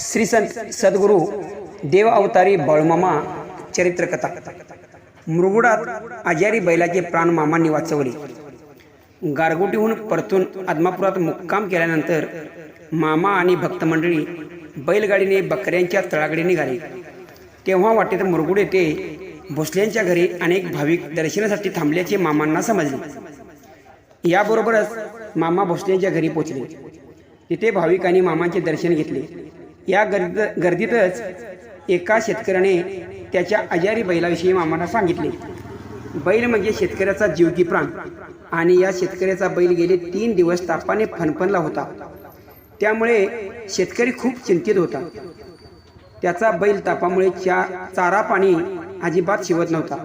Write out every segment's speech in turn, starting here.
श्री संत सद्गुरू देव अवतारी बाळूमामा चरित्रकथा. मृगुडात आजारी बैलाचे प्राण मामांनी वाचवले. गारगोटीहून परतून आदमापुरात मुक्काम केल्यानंतर मामा आणि भक्तमंडळी बैलगाडीने बकऱ्यांच्या तळाकडे निघाले. तेव्हा वाटेत मुरगुड येथे भोसल्यांच्या घरी अनेक भाविक दर्शनासाठी थांबल्याचे मामांना समजले. याबरोबरच मामा भोसलेंच्या घरी पोचले. तिथे भाविकांनी मामांचे दर्शन घेतले. या गर्द गर्दीतच एका शेतकऱ्याने त्याच्या आजारी बैलाविषयी मामांना सांगितले. बैल म्हणजे शेतकऱ्याचा जीवती प्राण आणि या शेतकऱ्याचा बैल गेले तीन दिवस तापाने फनफनला होता. त्यामुळे शेतकरी खूप चिंतित होता. त्याचा बैल तापामुळे चा चारा पाणी अजिबात शिवत नव्हता.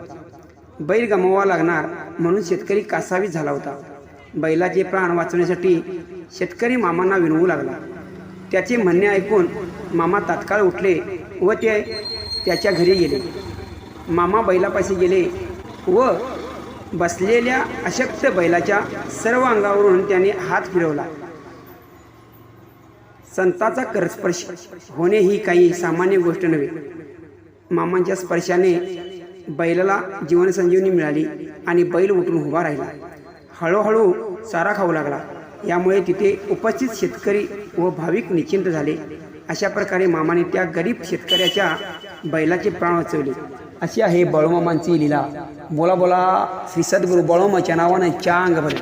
बैल गमवावा लागणार म्हणून शेतकरी कासावीस झाला होता. बैलाचे प्राण वाचवण्यासाठी शेतकरी मामांना विनवू लागला. त्याचे म्हणणे ऐकून मामा तात्काळ उठले व ते त्याच्या घरी गेले. मामा बैलापाशी गेले व बसलेल्या अशक्त बैलाच्या सर्व अंगावरून त्याने हात फिरवला. संताचा करस्पर्श होणे ही काही सामान्य गोष्ट नव्हे. मामांच्या स्पर्शाने बैलाला जीवनसंजीवनी मिळाली आणि बैल उठून उभा राहिला. हळूहळू चारा खाऊ लागला. यामुळे तिथे उपस्थित शेतकरी व भाविक निश्चिंत झाले. अशा प्रकारे मामाने त्या गरीब शेतकऱ्याच्या बैलाचे प्राण वाचवले. अशी आहे बळूमामांची लीला. बोला बोला श्री सद्गुरू बळोमाच्या नावानं चांग भर